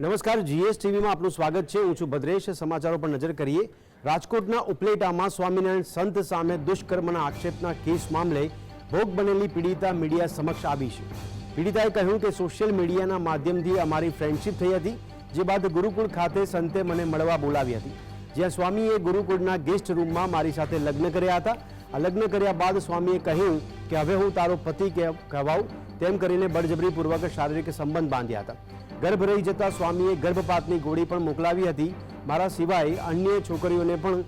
નમસ્કાર જીએસ ટીવીમાં આપનું સ્વાગત છે. હું છું ભદ્રેશ. સમાચારો પર નજર કરીએ. રાજકોટના ઉપલેટામાં સ્વામિનારાયણ સંત સામે દુષ્કર્મના આક્ષેપના કેસ મામલે ભોગ બનેલી પીડિતા મીડિયા સમક્ષ આવી છે. પીડિતાએ કહ્યું કે સોશિયલ મીડિયાના માધ્યમથી અમારી ફ્રેન્ડશિપ થઈ હતી, જે બાદ ગુરુકુળ ખાતે સંતે મને મળવા બોલાવી હતી. જ્યાં સ્વામીએ ગુરુકુળના ગેસ્ટ રૂમમાં મારી સાથે લગ્ન કર્યા હતા. આ લગ્ન કર્યા બાદ સ્વામીએ કહ્યું કે, હવે હું તારો પતિ કહેવ- કહેવાઉં. તેમ કરીને બળજબરીપૂર્વક શારીરિક સંબંધ બાંધ્યા હતા. ગર્ભ રહી જતા સ્વામીએ ગર્ભપાતની ગોળી પણ મોકલાવી હતી. મારા સિવાય અન્ય છોકરીઓને પણ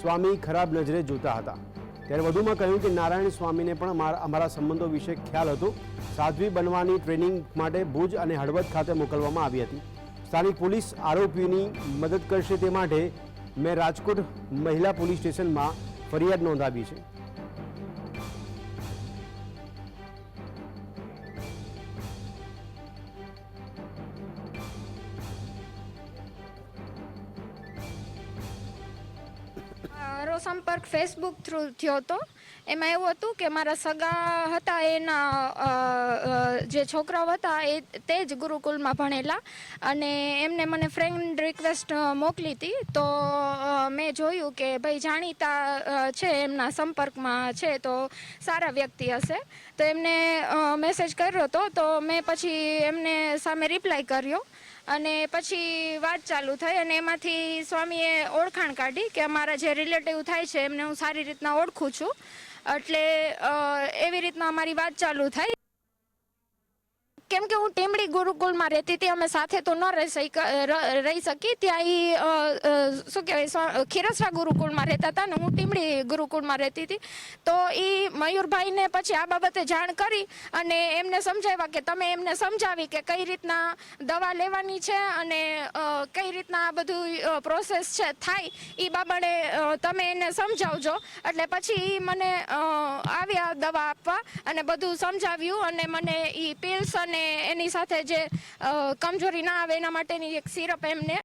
સ્વામી ખરાબ નજરે જોતા હતા. ત્યારે વધુમાં કહ્યું કે નારાયણ સ્વામીને પણ અમારા સંબંધો વિશે ખ્યાલ હતો. સાધ્વી બનવાની ટ્રેનિંગ માટે ભુજ અને હળવદ ખાતે મોકલવામાં આવી હતી. સ્થાનિક પોલીસ આરોપીની મદદ કરશે તે માટે મેં રાજકોટ મહિલા પોલીસ સ્ટેશનમાં ફરિયાદ નોંધાવી છે. સંપર્ક ફેસબુક થ્રુ થયો હતો. એમાં એવું હતું કે મારા સગા હતા, એના જે છોકરાઓ હતા, એ તે જ ગુરુકુલમાં ભણેલા અને એમને મને ફ્રેન્ડ રિક્વેસ્ટ મોકલી હતી. તો મેં જોયું કે ભાઈ જાણીતા છે, એમના સંપર્કમાં છે, તો સારા વ્યક્તિ હશે. તો એમને મેસેજ કર્યો હતો. તો મેં પછી એમને સામે રિપ્લાય કર્યો. અને પછી વાત ચાલુ થઈ અને એમાંથી સ્વામીએ ઓળખાણ કાઢી કે અમારા જે રિલેટિવ થાય છે, એમને હું સારી રીતના ઓળખું છું. એટલે એવી રીતના અમારી વાત ચાલુ થઈ. કેમ કે હું ટીમડી ગુરુકુળમાં રહેતી હતી અમે સાથે તો ન રહી રહી શકી. ત્યાં અ, શું કહેવાય ખીરસરા ગુરુકુળમાં રહેતા હતા ને હું ટીમડી ગુરુકુળમાં રહેતી હતી. તો એ મયુરભાઈને પછી આ બાબતે જાણ કરી અને એમને સમજાવ્યા કે તમે એમને સમજાવી કે કઈ રીતના દવા લેવાની છે અને કઈ રીતના આ બધું પ્રોસેસ છે થાય એ બાબતે તમે એને સમજાવજો. એટલે પછી એ મને આવ્યા દવા આપવા અને બધું સમજાવ્યું અને મને એ પિલ્સ અને એની સાથે જે કમજોરી ના આવે એના માટેની એક સિરપ એમને